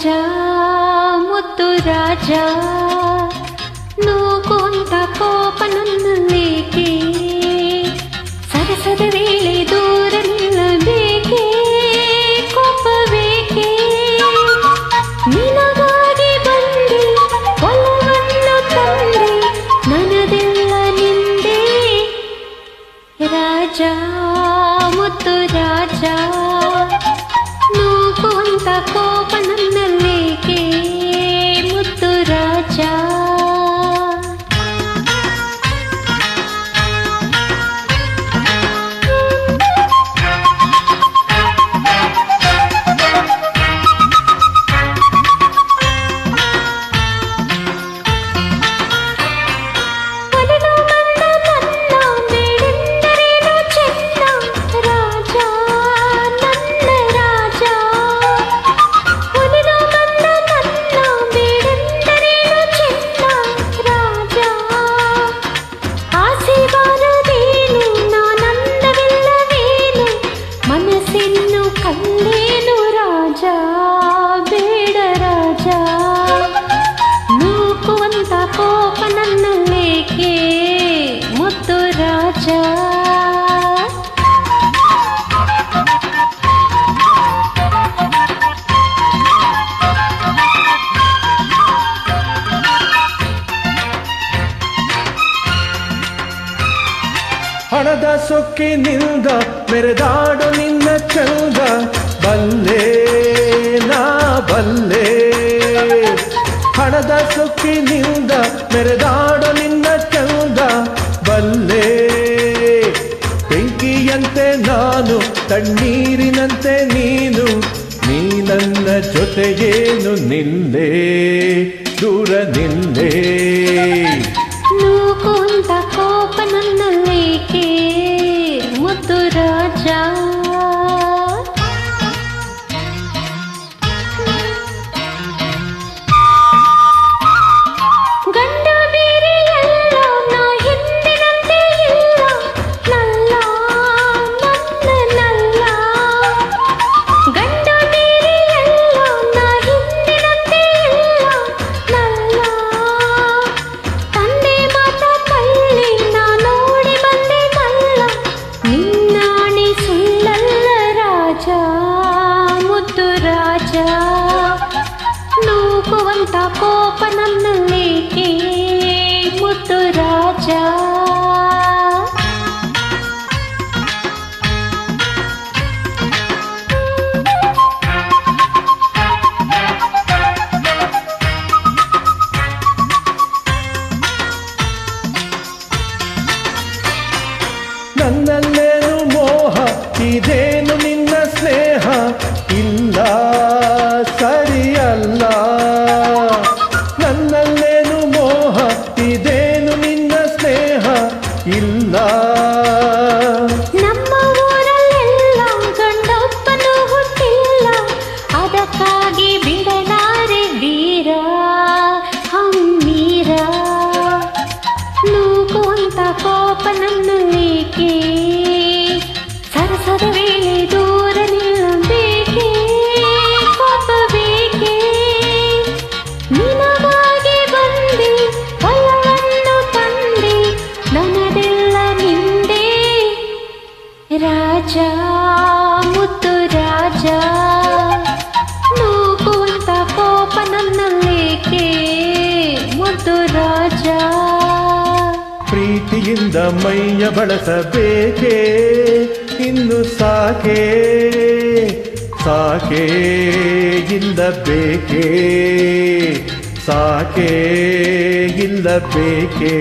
రాజా ముద్దు రాజా నువ్వు కొంత కోపనున్న ಹಣದ ಸೊಕ್ಕಿನಿಂದ ಮೆರೆದಾಡು ನಿನ್ನ ಚಂದ. ಬಲ್ಲೆ ನಾ ಬಲ್ಲೆ. ಹಣದ ಸೊಕ್ಕಿನಿಂದ ಮೆರೆದಾಡು ನಿನ್ನ ಚಂದ. ಬಲ್ಲೆ ಬೆಂಕಿಯಂತೆ ನಾನು, ತಣ್ಣೀರಿನಂತೆ ನೀನು. ನೀ ನನ್ನ ಜೊತೆಗೇನು ನಿಲ್ಲೆ, ದೂರ ನಿಲ್ಲೆ. ಪಾಪನಲ್ಲೇಕೆ ಮುತ್ತು ರಾಜ ನನ್ನಲ್ಲೇನು ಮೋಹ ಇದೆ రాజా ముద్దు రాజా నువ్వుంత కోపనన్న లేకే ముద్దు రాజా ಪ್ರೀತಿಯಿಂದ ಮೈಯ ಬಳಸಬೇಕೇ ಇನ್ನು ಸಾಕೇ ಸಾಕೇ ಇಲ್ಲ ಬೇಕೇ ಸಾಕೇ ಇಲ್ಲ ಬೇಕೇ